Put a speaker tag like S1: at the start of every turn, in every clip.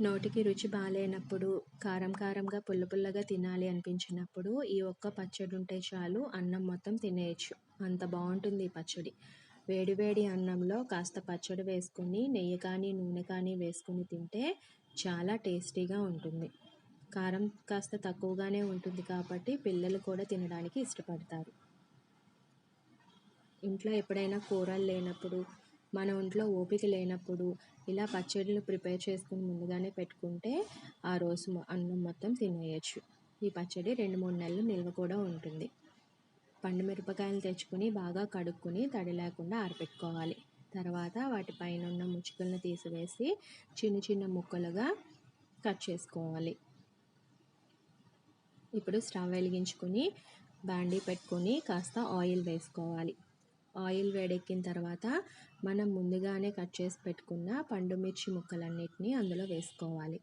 S1: నోటికి రుచి బాగాలేనప్పుడు కారం కారంగా పుల్ల పుల్లగా తినాలి అనిపించినప్పుడు ఈ ఒక్క పచ్చడి ఉంటే చాలు అన్నం మొత్తం తినేయచ్చు. అంత బాగుంటుంది ఈ పచ్చడి. వేడి వేడి అన్నంలో కాస్త పచ్చడి వేసుకుని నెయ్యి కానీ నూనె కానీ వేసుకుని తింటే చాలా టేస్టీగా ఉంటుంది. కారం కాస్త తక్కువగానే ఉంటుంది కాబట్టి పిల్లలు కూడా తినడానికి ఇష్టపడతారు. ఇంట్లో ఎప్పుడైనా కూరలు లేనప్పుడు మన ఒంట్లో ఓపిక లేనప్పుడు ఇలా పచ్చడిలు ప్రిపేర్ చేసుకుని ముందుగానే పెట్టుకుంటే ఆ రోజు అన్నం మొత్తం తినేయచ్చు. ఈ పచ్చడి రెండు మూడు నెలలు నిల్వ కూడా ఉంటుంది. పండు మిరపకాయలు తెచ్చుకుని బాగా కడుక్కుని తడి లేకుండా ఆరబెట్టుకోవాలి తర్వాత వాటిపైన ఉన్న ముచ్చుకలను తీసివేసి చిన్న చిన్న ముక్కలుగా కట్ చేసుకోవాలి. ఇప్పుడు స్టవ్ వెలిగించుకొని బాండీ పెట్టుకొని కాస్త ఆయిల్ వేసుకోవాలి. ఆయిల్ వేడెక్కిన తర్వాత మనం ముందుగానే కట్ చేసి పెట్టుకున్న పండు మిర్చి ముక్కలన్నిటిని అందులో వేసుకోవాలి.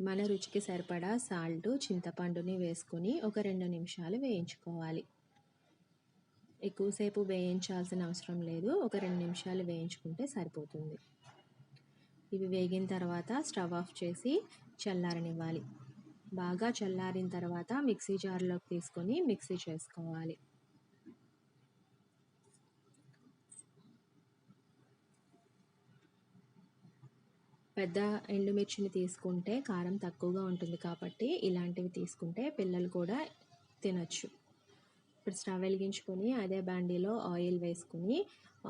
S1: మన రుచికి సరిపడా సాల్ట్ చింతపండుని వేసుకొని ఒక రెండు నిమిషాలు వేయించుకోవాలి. ఎక్కువసేపు వేయించాల్సిన అవసరం లేదు. ఒక రెండు నిమిషాలు వేయించుకుంటే సరిపోతుంది. ఇవి వేగిన తర్వాత స్టవ్ ఆఫ్ చేసి చల్లారనివ్వాలి. బాగా చల్లారిన తర్వాత మిక్సీ జార్లోకి తీసుకొని మిక్సీ చేసుకోవాలి. పెద్ద ఎండుమిర్చిని తీసుకుంటే కారం తక్కువగా ఉంటుంది కాబట్టి ఇలాంటివి తీసుకుంటే పిల్లలు కూడా తినచ్చు. ఇప్పుడు స్టవ్ వెలిగించుకొని అదే బాండీలో ఆయిల్ వేసుకుని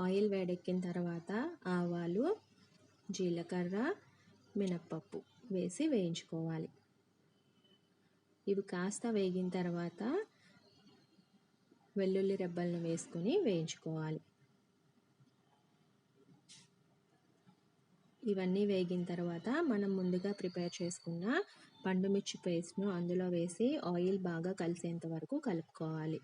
S1: ఆయిల్ వేడెక్కిన తర్వాత ఆవాలు జీలకర్ర మినప్పప్పు వేసి వేయించుకోవాలి. ఇవి కాస్త వేగిన తర్వాత వెల్లుల్లి రెబ్బలను వేసుకొని వేయించుకోవాలి. ఇవన్నీ వేగిన తర్వాత మనం ముందుగా ప్రిపేర్ చేసుకున్న పండుమిర్చి పేస్ట్ను అందులో వేసి ఆయిల్ బాగా కలిసేంత వరకు కలుపుకోవాలి.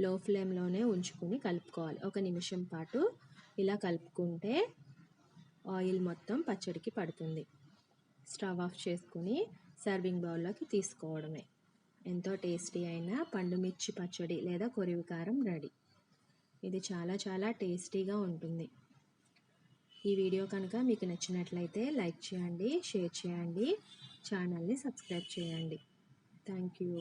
S1: లో ఫ్లేమ్లోనే ఉంచుకుని కలుపుకోవాలి. ఒక నిమిషం పాటు ఇలా కలుపుకుంటే ఆయిల్ మొత్తం పచ్చడికి పడుతుంది. స్టవ్ ఆఫ్ చేసుకుని సర్వింగ్ బౌల్లోకి తీసుకోవడమే. ఎంతో టేస్టీ అయిన పండుమిర్చి పచ్చడి లేదా కొరివికారం రెడీ. ఇది చాలా చాలా టేస్టీగా ఉంటుంది. ఈ వీడియో కనుక మీకు నచ్చినట్లయితే లైక్ చేయండి షేర్ చేయండి ఛానల్ని సబ్స్క్రైబ్ చేయండి. Thank you.